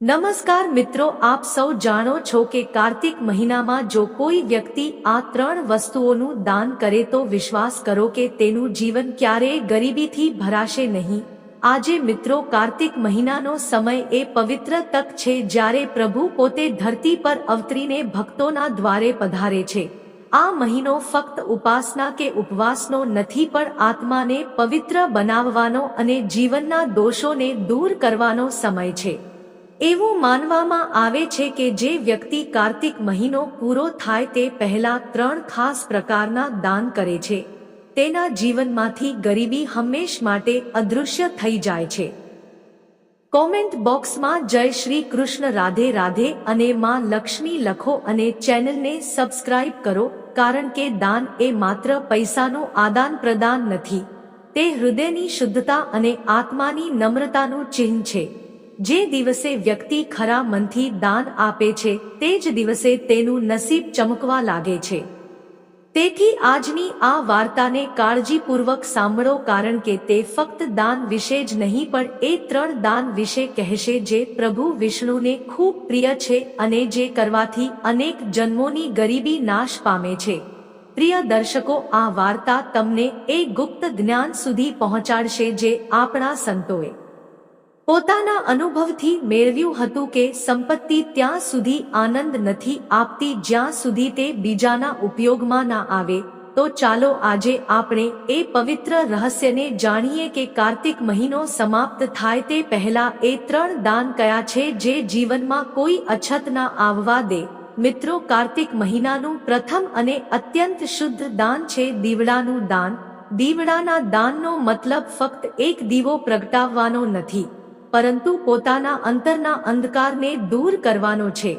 નમસ્કાર મિત્રો, આપ સૌ જાણો છો કે કાર્તિક મહિનામાં જો કોઈ વ્યક્તિ આ ત્રણ વસ્તુઓનું દાન કરે તો વિશ્વાસ કરો કે તેનું જીવન ક્યારેય ગરીબીથી ભરાશે નહીં. આજે મિત્રો, કાર્તિક મહિનાનો સમય એ પવિત્ર તક છે જ્યારે પ્રભુ પોતે ધરતી પર અવતરીને ભક્તોના દ્વારે પધારે છે. આ મહિનો ફક્ત ઉપાસના કે ઉપવાસનો નથી પણ આત્માને પવિત્ર બનાવવાનો અને જીવનના દોષોને દૂર કરવાનો સમય છે. એવું માનવામાં આવે છે કે જે વ્યક્તિ કાર્તિક મહિનો પૂરો થાય તે પહેલા ત્રણ ખાસ પ્રકારના દાન કરે છે. તેના જીવનમાંથી ગરીબી હંમેશ માટે અદૃશ્ય થઈ જાય છે. કોમેન્ટ બોક્સમાં જય શ્રી કૃષ્ણ રાધે રાધે અને માં લક્ષ્મી લખો અને ચેનલને સબસ્ક્રાઇબ કરો, કારણ કે દાન એ માત્ર પૈસાનું આદાન પ્રદાન નથી. તે હૃદયની શુદ્ધતા અને આત્માની નમ્રતાનું ચિહ્ન છે. જે દિવસે વ્યક્તિ ખરા મનથી દાન આપે છે, તે જ દિવસે તેનું નસીબ ચમકવા લાગે છે. તેથી આજની આ વાર્તાને કાળજીપૂર્વક સાંભળો કારણ કે તે ફક્ત દાન વિશે જ નહીં, પણ એ ત્રણ દાન વિશે કહેશે જે પ્રભુ વિષ્ણુને ખૂબ પ્રિય છે અને જે કરવાથી અનેક જન્મોની ગરીબી નાશ પામે છે. પ્રિય દર્શકો, આ વાર્તા તમને એ ગુપ્ત જ્ઞાન સુધી પહોંચાડશે જે આપણા સંતોએ પોતાના અનુભવથી મેળવ્યું હતું કે સંપત્તિ ત્યાં સુધી આનંદ નથી આપતી, જ્યાં સુધી તે બીજાના ઉપયોગમાં ના આવે. તો ચાલો આજે આપણે એ પવિત્ર રહસ્યને જાણીએ કે કાર્તિક મહિનો સમાપ્ત થાય તે પહેલા એ ત્રણ દાન કયા છે જે જીવનમાં કોઈ અછત ના આવવા દે. મિત્રો, કાર્તિક મહિનાનું પ્રથમ અને અત્યંત શુદ્ધ દાન છે દીવડાનું દાન. દીવડાના દાનનો મતલબ ફક્ત એક દીવો પ્રગટાવવાનો નથી. પરંતુ પોતાના અંતરના અંધકારને દૂર કરવાનો છે.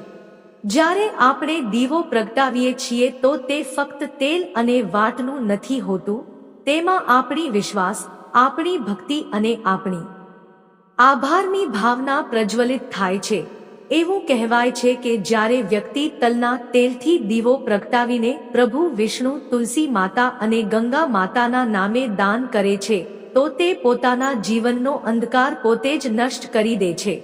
જ્યારે આપણે દીવો પ્રગટાવીએ છીએ તો તે ફક્ત તેલ અને વાટનું નથી હોતું, તેમાં આપણી વિશ્વાસ, આપણી ભક્તિ અને આપણી આભારની ભાવના પ્રજ્વલિત થાય છે. એવું કહેવાય છે કે જ્યારે વ્યક્તિ તલના તેલથી દીવો પ્રગટાવીને પ્રભુ વિષ્ણુ તુલસી માતા અને ગંગા માતાના નામે દાન કરે છે તો તે પોતાના જીવનનો અંધકાર પોતે જ નષ્ટ કરી દે છે.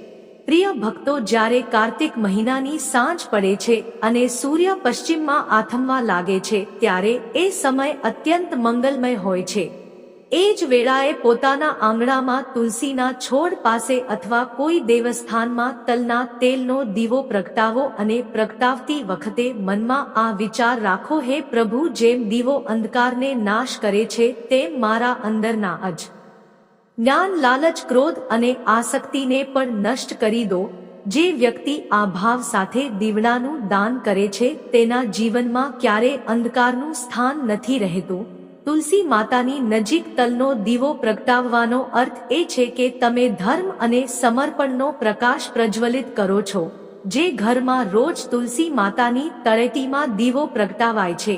પ્રિય ભક્તો, જ્યારે કાર્તિક મહિનાની સાંજ પડે છે અને સૂર્ય પશ્ચિમમાં આથમવા લાગે છે, ત્યારે એ સમય અત્યંત મંગલમય હોય છે. એ જ વેળાએ પોતાના આંગણામાં તુલસીના છોડ પાસે અથવા કોઈ દેવસ્થાનમાં તલના તેલનો દીવો પ્રગટાવો અને પ્રગટાવતી વખતે મનમાં આ વિચાર રાખો, હે પ્રભુ, જેમ દીવો અંધકારને નાશ કરે છે, તેમ મારા અંદરના અજ જ્ઞાન, લાલચ, ક્રોધ અને આસક્તિને પણ નષ્ટ કરી દો. જે વ્યક્તિ આ ભાવ સાથે દીવડાનું દાન કરે છે, તેના જીવનમાં ક્યારે અંધકારનું સ્થાન નથી રહેતું. તુલસી માતાની નજીક તલનો દીવો પ્રગટાવવાનો અર્થ એ છે કે તમે ધર્મ અને સમર્પણનો પ્રકાશ પ્રજ્વલિત કરો છો, જે ઘરમાં રોજ તુલસી માતાની તળેટીમાં દીવો પ્રગટાવાય છે.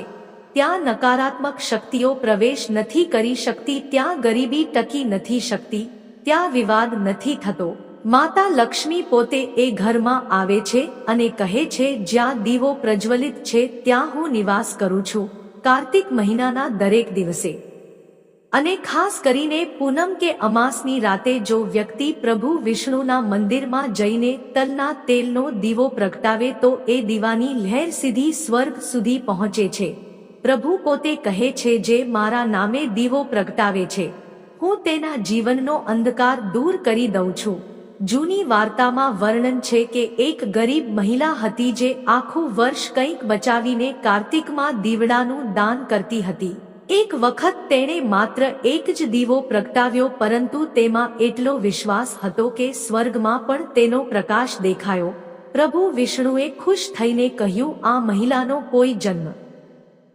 ત્યાં નકારાત્મક શક્તિઓ પ્રવેશ નથી કરી શકતી, ત્યાં ગરીબી ટકી નથી શકતી, ત્યાં વિવાદ નથી થતો. માતા લક્ષ્મી પોતે એ ઘરમાં આવે છે અને કહે છે, જ્યાં દીવો પ્રજ્વલિત છે, ત્યાં હું નિવાસ કરું છું. કાર્તિક મહિનાના દરેક દિવસે. અને ખાસ કરીને પૂનમ કે અમાસની રાતે જો વ્યક્તિ પ્રભુ વિષ્ણુના મંદિરમાં જઈને તલના તેલનો દીવો પ્રગટાવે તો એ દીવાની લહેર સીધી સ્વર્ગ સુધી પહોંચે છે. પ્રભુ પોતે કહે છે જે મારા નામે દીવો પ્રગટાવે છે. હું તેના જીવનનો અંધકાર દૂર કરી દઉં છું. જૂની વાર્તામાં વર્ણન છે કે એક ગરીબ મહિલા હતી જે આખું વર્ષ કંઈક બચાવીને કાર્તિકમાં દીવડાનું દાન કરતી હતી. એક વખત તેણે માત્ર એક જ દીવો પ્રગટાવ્યો પરંતુ તેમાં એટલો વિશ્વાસ હતો કે સ્વર્ગમાં પણ તેનો પ્રકાશ દેખાયો. પ્રભુ વિષ્ણુએ ખુશ થઈને કહ્યું, આ મહિલાનો કોઈ જન્મ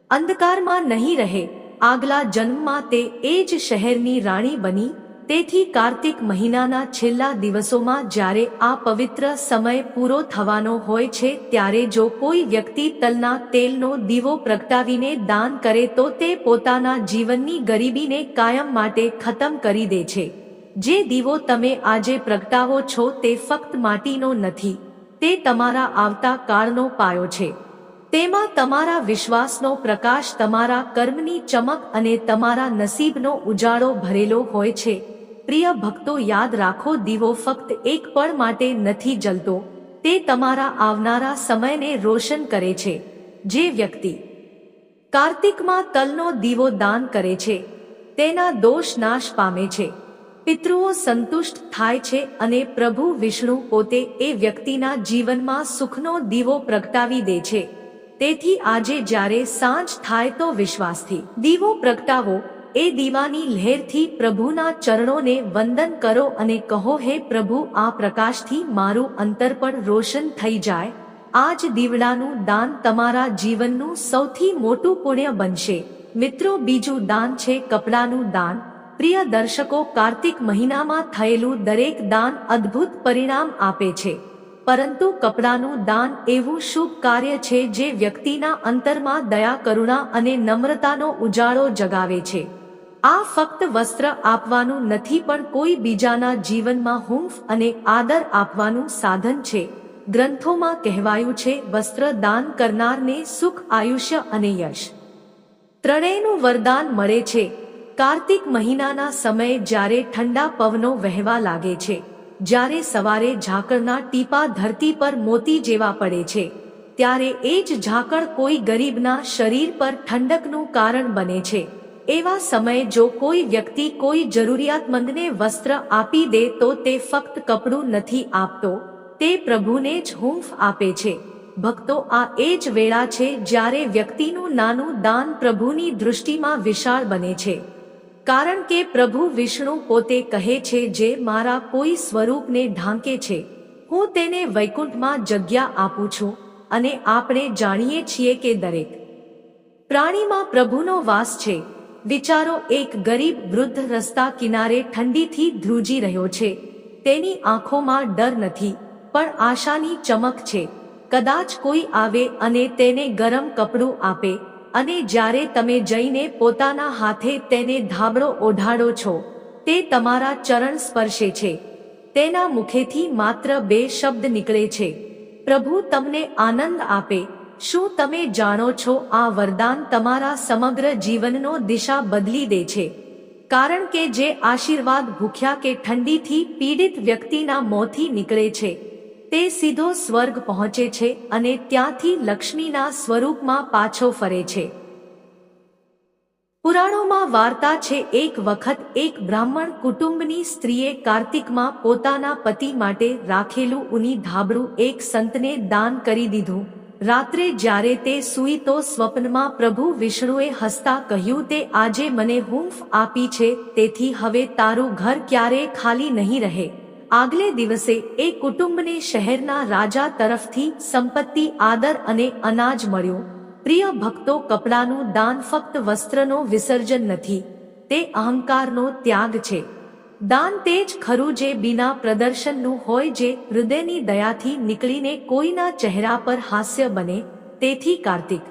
અંધકારમાં નહીં રહે. આગલા જન્મમાં તે એ જ શહેરની રાણી બની તેથી કાર્તિક મહિનાના છેલ્લા દિવસોમાં જ્યારે આ પવિત્ર સમય પૂરો થવાનો હોય છે ત્યારે જો કોઈ વ્યક્તિ તલના તેલનો દીવો પ્રગટાવીને દાન કરે તો તે પોતાના જીવનની ગરીબીને કાયમ માટે ખતમ કરી દે છે. જે દીવો તમે આજે પ્રગટાવો છો તે ફક્ત માટીનો નથી, તે તમારા આવતા કાળનો પાયો છે. તેમાં તમારા વિશ્વાસનો પ્રકાશ તમારા કર્મની ચમક અને તમારા નસીબનો ઉજાળો ભરેલો હોય છે. પ્રિય ભક્તો યાદ રાખો, દીવો ફક્ત એક પળ માટે નથી જલતો. તે તમારા આવનારા સમયને રોશન કરે છે. જે વ્યક્તિ કાર્તિકમાં તલનો દીવો દાન કરે છે, તેના દોષ નાશ પામે છે. પિતૃઓ સંતુષ્ટ થાય છે અને પ્રભુ વિષ્ણુ પોતે એ વ્યક્તિના જીવનમાં સુખનો દીવો પ્રગટાવી દે છે. તેથી આજે જ્યારે સાંજ થાય તો વિશ્વાસથી દીવો પ્રગટાવો એ દીવાની લહેરથી પ્રભુના ચરણોને વંદન કરો અને કહો, હે પ્રભુ, આ પ્રકાશથી મારું અંતર પણ રોશન થઈ જાય. આ જ દીવડાનું દાન તમારા જીવનનું સૌથી મોટું પુણ્ય બનશે. મિત્રો, બીજું દાન છે કપડાનું દાન. પ્રિય દર્શકો, કાર્તિક મહિનામાં થયેલું દરેક દાન અદ્ભુત પરિણામ આપે છે. પરંતુ કપડાનું દાન એવું શુભ કાર્ય છે જે વ્યક્તિના અંતરમાં દયા, કરુણા અને નમ્રતાનો ઉજાળો જગાવે છે. આ ફક્ત વસ્ત્ર આપવાનું નથી પણ કોઈ બીજાના જીવનમાં હુંફ અને આદર આપવાનું સાધન છે. ગ્રંથોમાં કહેવાયું છે, વસ્ત્ર દાન કરનારને સુખ, આયુષ્ય અને યશ. ત્રણેયનું વરદાન મળે છે. કાર્તિક મહિનાના સમયે જ્યારે ઠંડા પવનો વહેવા લાગે છે, જ્યારે સવારે ઝાકળના ટીપા ધરતી પર મોતી જેવા પડે છે, ત્યારે એ જ ઝાકળ કોઈ ગરીબના શરીર પર ઠંડકનું કારણ બને છે. એવા સમયે જો કોઈ વ્યક્તિ કોઈ જરૂરિયાતમંદને વસ્ત્ર આપી દે તો તે ફક્ત કપડું નથી આપતો, તે પ્રભુને જ હૂંફ આપે છે. ભક્તો, આ એ જ વેળા છે જ્યારે વ્યક્તિનું નાનું દાન પ્રભુની દૃષ્ટિમાં વિશાળ બને છે. કારણ કે પ્રભુ વિષ્ણુ પોતે કહે છે જે મારા કોઈ સ્વરૂપને ઢાંકે છે, હું તેને વૈકુંઠમાં જગ્યા આપું છું અને આપણે જાણીએ છીએ કે દરેક પ્રાણીમાં પ્રભુનો વાસ છે. વિચારો એક ગરીબ વૃદ્ધ રસ્તા કિનારે ઠંડીથી ધ્રુજી રહ્યો છે. તેની આંખોમાં ડર નથી, પણ આશાની ચમક છે. કદાચ કોઈ આવે અને તેને ગરમ કપડું આપે, અને જ્યારે તમે જઈને પોતાના હાથે તેને ધાબળો ઓઢાડો છો, તે તમારા ચરણ સ્પર્શે છે. તેના મુખેથી માત્ર બે શબ્દ નીકળે છે. પ્રભુ, તમને આનંદ આપે શું તમે જાણો છો આ વરદાન તમારા સમગ્ર જીવનનો દિશા બદલી દે છે? કારણ કે જે આશીર્વાદ ભૂખ્યા કે ઠંડીથી પીડિત વ્યક્તિના મોંથી નીકળે છે, તે સીધો સ્વર્ગ પહોંચે છે અને ત્યાંથી લક્ષ્મીના સ્વરૂપમાં પાછો ફરે છે. પુરાણોમાં વાર્તા છે, એક વખત એક બ્રાહ્મણ કુટુંબની સ્ત્રીએ કાર્તિકમાં પોતાના પતિ માટે રાખેલું ઉની ધાબળું એક સંતને દાન કરી દીધું. રાત્રે જ્યારે તે સૂઈ તો સ્વપ્નમાં પ્રભુ વિષ્ણુએ હસતા કહ્યું, તે આજે મને હુંફ આપી છે, તેથી હવે તારું ઘર ક્યારે ખાલી નહીં રહે. આગલે દિવસે એ કુટુંબને શહેરના રાજા તરફથી સંપત્તિ, આદર અને અનાજ મળ્યું. પ્રિય ભક્તો, કપડાનું દાન ફક્ત વસ્ત્રનો વિસર્જન નથી, તે અહંકારનો ત્યાગ છે. દાન તે જ ખરું જે બિના પ્રદર્શનનું હોય જે હૃદયની દયાથી નીકળીને કોઈના ચહેરા પર હાસ્ય બને, તેથી કાર્તિક.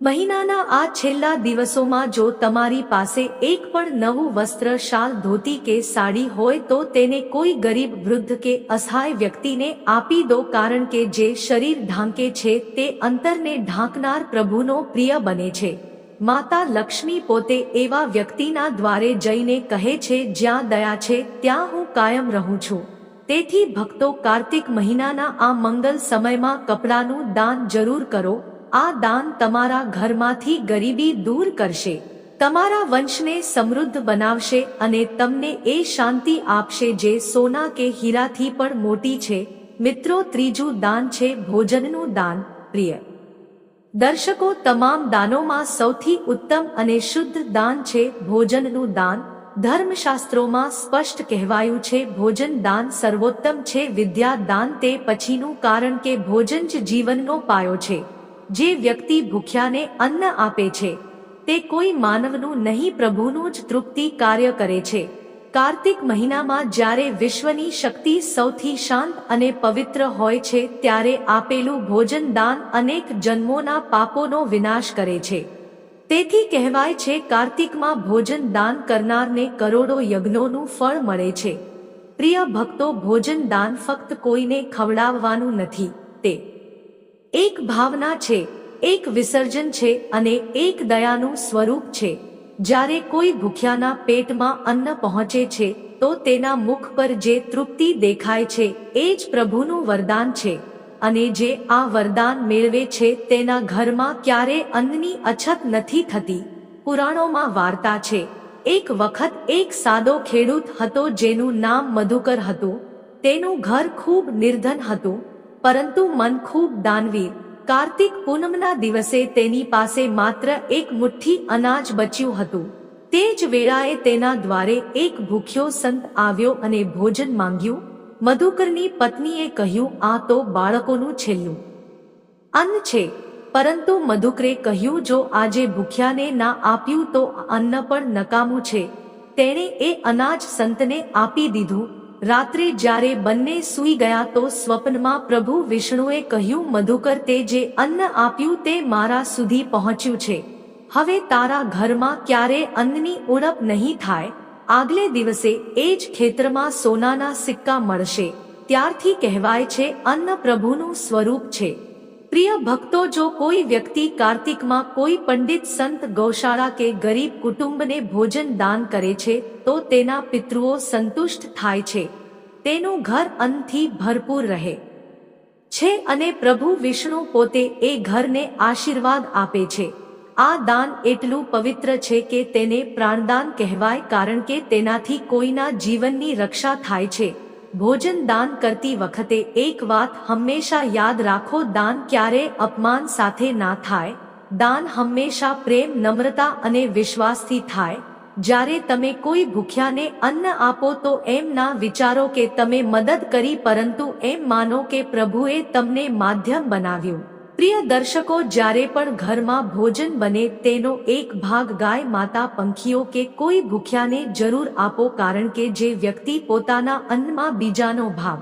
મહિનાના આ છેલ્લા દિવસોમાં જો તમારી પાસે એક પણ નવું વસ્ત્ર, શાલ, ધોતી કે સાડી હોય તો તેને કોઈ ગરીબ વૃદ્ધ કે અસહાય વ્યક્તિને આપી દો કારણ કે જે શરીર ઢાંકે છે તે અંતરને ઢાંકનાર પ્રભુનો પ્રિય બને છે. માતા લક્ષ્મી પોતે એવા વ્યક્તિના દ્વારે જઈને કહે છે, જ્યાં દયા છે, ત્યાં હું કાયમ રહું છું. તેથી ભક્તો કાર્તિક મહિનાના આ મંગલ સમયમાં કપડાનું દાન જરૂર કરો. આ દાન તમારા ઘરમાંથી ગરીબી દૂર કરશે. તમારા વંશને સમૃદ્ધ બનાવશે અને તમને એ શાંતિ આપશે જે સોના કે હીરાથી પણ મોટી છે. મિત્રો, ત્રીજું દાન છે ભોજનનું દાન. પ્રિય દર્શકો તમામ દાનોમાં સૌથી ઉત્તમ અને શુદ્ધ દાન છે ભોજનનું દાન. ધર્મશાસ્ત્રોમાં સ્પષ્ટ કહેવાયું છે ભોજન દાન સર્વોત્તમ છે, વિદ્યા દાન તે પછીનું કારણ કે ભોજન જ જીવનનો પાયો છે. જે વ્યક્તિ ભૂખ્યાને અન્ન આપે છે, તે કોઈ માનવનું નહીં, પ્રભુનું જ તૃપ્તિ કાર્ય કરે છે. કાર્તિક મહિનામાં જ્યારે વિશ્વની શક્તિ સૌથી શાંત અને પવિત્ર હોય છે, ત્યારે આપેલું ભોજન દાન અનેક જન્મોના પાપોનો વિનાશ કરે છે. તેથી કહેવાય છે, કાર્તિકમાં ભોજન દાન કરનારને કરોડો યજ્ઞોનું ફળ મળે છે. પ્રિય ભક્તો, ભોજન દાન ફક્ત કોઈને ખવડાવવાનું નથી, તે એક ભાવના છે, એક વિસર્જન છે અને એક દયાનું સ્વરૂપ છે. જ્યારે કોઈ ભૂખ્યાના પેટમાં અન્ન પહોંચે છે, તો તેના મુખ પર જે તૃપ્તિ દેખાય છે, એ જ પ્રભુનું વરદાન છે. અને જે આ વરદાન મેળવે છે, તેના ઘરમાં ક્યારે અન્નની અછત નથી થતી. પુરાણોમાં વાર્તા છે. એક વખત એક સાદો ખેડૂત હતો જેનું નામ મધુકર હતું. તેનું ઘર ખૂબ નિર્ધન હતું, પરંતુ મન ખૂબ દાનવીર. કાર્તિક પૂનમના દિવસે તેની પાસે માત્ર એક મુઠ્ઠી અનાજ બચ્યું હતું. તે જ વેળાએ તેના દ્વારે એક ભૂખ્યો સંત આવ્યો અને ભોજન માંગ્યું. મધુકરની પત્નીએ કહ્યું, આ તો બાળકોનું છેલ્લું. અન્ન છે. પરંતુ મધુકરે કહ્યું, જો આજે ભૂખ્યાને ના આપ્યું તો અન્ન પણ નકામું છે. તેણે એ અનાજ સંતને આપી દીધું. રાત્રે જ્યારે બંને સૂઈ ગયા તો સ્વપ્નમાં પ્રભુ વિષ્ણુએ કહ્યું, મધુકર, તે જે અન્ન આપ્યું તે મારા સુધી પહોંચ્યું છે. હવે તારા ઘરમાં ક્યારે અન્નની ઉણપ નહીં થાય? આગલે દિવસે એ જ ખેતરમાં સોનાના સિક્કા મળશે. ત્યારથી કહેવાય છે, અન્ન પ્રભુનું સ્વરૂપ છે. પ્રિય ભક્તો, જો કોઈ વ્યક્તિ કાર્તિકમાં કોઈ પંડિત સંત ગૌશાળા કે ગરીબ કુટુંબને ભોજન દાન કરે છે, તો તેના પિતૃઓ સંતુષ્ટ થાય છે. તેનું ઘર અન્નથી ભરપૂર રહે. છે અને પ્રભુ વિષ્ણુ પોતે એ ઘરને આશીર્વાદ આપે છે. આ દાન એટલું પવિત્ર છે કે તેને પ્રાણદાન કહેવાય, કારણ કે તેનાથી કોઈના જીવનની રક્ષા થાય છે. ભોજન દાન કરતી વખતે એક વાત હંમેશા યાદ રાખો, દાન ક્યારે અપમાન સાથે ના થાય. દાન હંમેશા પ્રેમ, નમ્રતા અને વિશ્વાસથી થાય. જ્યારે તમે કોઈ ભૂખ્યાને અન્ન આપો તો એમ ના વિચારો કે તમે મદદ કરી, પરંતુ એમ માનો કે પ્રભુએ તમને માધ્યમ બનાવ્યું. પ્રિય દર્શકો, જ્યારે પણ ઘરમાં ભોજન બને, તેનો એક ભાગ ગાય માતા પંખીઓ કે કોઈ ભૂખ્યાને જરૂર આપો, કારણ કે જે વ્યક્તિ પોતાના અન્નમાં બીજાનો ભાગ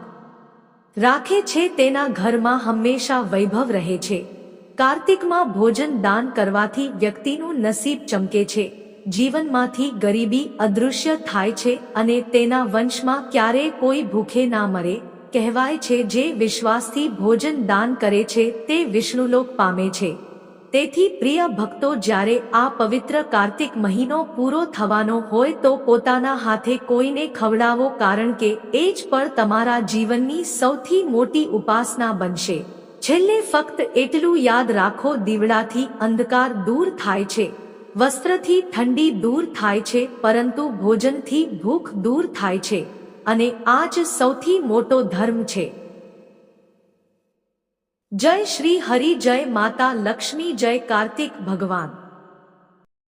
રાખે છે, તેના ઘરમાં હંમેશા વૈભવ રહે છે. કાર્તિકમાં ભોજન દાન કરવાથી વ્યક્તિનું નસીબ ચમકે છે. જીવનમાંથી ગરીબી અદૃશ્ય થાય છે અને તેના વંશમાં ક્યારેય કોઈ ભૂખે ના મરે. કહેવાય છે જે વિશ્વાસથી ભોજન દાન કરે છે, તે વિષ્ણુલોક પામે છે. તેથી પ્રિય ભક્તો, જ્યારે આ પવિત્ર કાર્તિક મહિનો પૂરો થવાનો હોય તો પોતાના હાથે કોઈને ખવડાવો કારણ કે એ જ પણ તમારા જીવનની સૌથી મોટી ઉપાસના બનશે. છેલ્લે ફક્ત એટલું યાદ રાખો, દીવડાથી અંધકાર દૂર થાય છે. વસ્ત્રથી ઠંડી દૂર થાય છે, પરંતુ ભોજનથી ભૂખ દૂર થાય છે. અને આ જ સૌથી મોટો ધર્મ છે. જય શ્રી હરિ જય માતા લક્ષ્મી જય કાર્તિક ભગવાન.